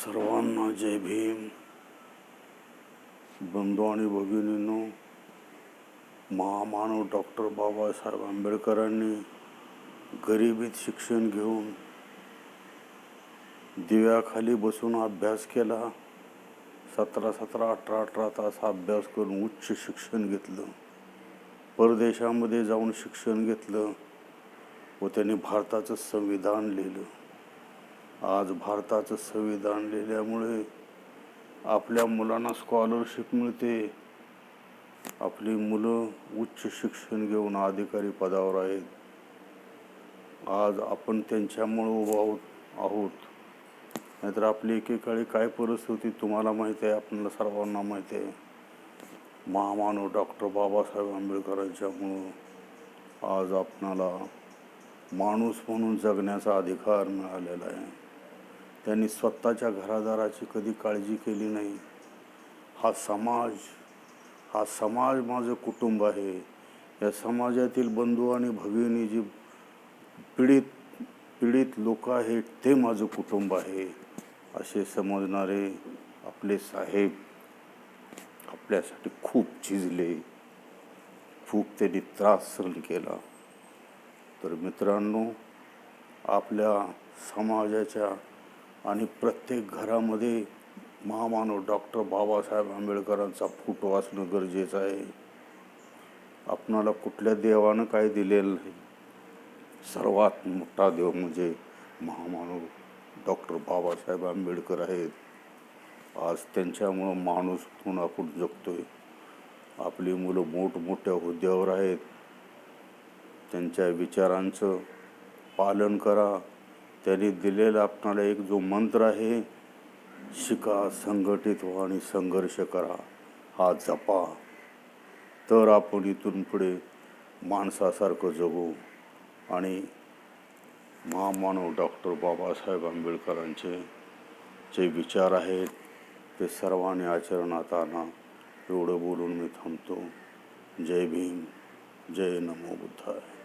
सर्वांना जय भीम. बंधू आणि भगिनींनो महामानव डॉक्टर बाबासाहेब आंबेडकरांनी गरिबीत शिक्षण घेऊन दिव्याखाली बसून अभ्यास केला. सतरा सतरा अठरा अठरा तास अभ्यास करून उच्च शिक्षण घेतलं. परदेशामध्ये जाऊन शिक्षण घेतलं व त्यांनी भारताचं संविधान लिहिलं. आज भारताचं संविधान लिहिल्यामुळे आपल्या मुलांना स्कॉलरशिप मिळते. आपली मुलं उच्च शिक्षण घेऊन अधिकारी पदावर आहेत. आज आपण त्यांच्यामुळं उभं आहोत आहोत. नाहीतर आपली एकेकाळी काय परिस्थिती तुम्हाला माहिती आहे आपल्याला सर्वांना माहिती आहे. महामानव डॉक्टर बाबासाहेब आंबेडकरांच्यामुळं आज आपणाला माणूस म्हणून जगण्याचा अधिकार मिळालेला आहे. त्यांनी स्वतःच्या घरादाराची कधी काळजी केली नाही. हा समाज हा समाज माझं कुटुंब आहे. या समाजातील बंधू आणि भगिनी जी पीडित पीडित लोक आहेत ते माझं कुटुंब आहे असे समजणारे आपले साहेब आपल्यासाठी खूप झिजले. खूप त्यांनी त्रास सहन केला. तर मित्रांनो आपल्या समाजाच्या आणि प्रत्येक घरामध्ये महामानव डॉक्टर बाबासाहेब आंबेडकरांचा फोटो असणं गरजेचं आहे. आपणाला कुठल्या देवानं काय दिलेलं नाही सर्वात मोठा देव म्हणजे महामानव डॉक्टर बाबासाहेब आंबेडकर आहेत. आज त्यांच्यामुळं माणूस म्हणून आपण जगतोय? आपली मुलं मोठमोठ्या हुद्द्यावर आहेत. त्यांच्या विचारांचं पालन करा. त्यांनी दिलेला आपणाला एक जो मंत्र आहे शिका संघटित व्हा आणि संघर्ष करा. हा जपा. तर आपण इथून पुढे माणसासारखं जगू. आणि महामानव डॉक्टर बाबासाहेब आंबेडकरांचे जे विचार आहेत ते सर्वांनी आचरणात आणा एवढं बोलून मी थांबतो. जय भीम जय नमो बुद्धाय.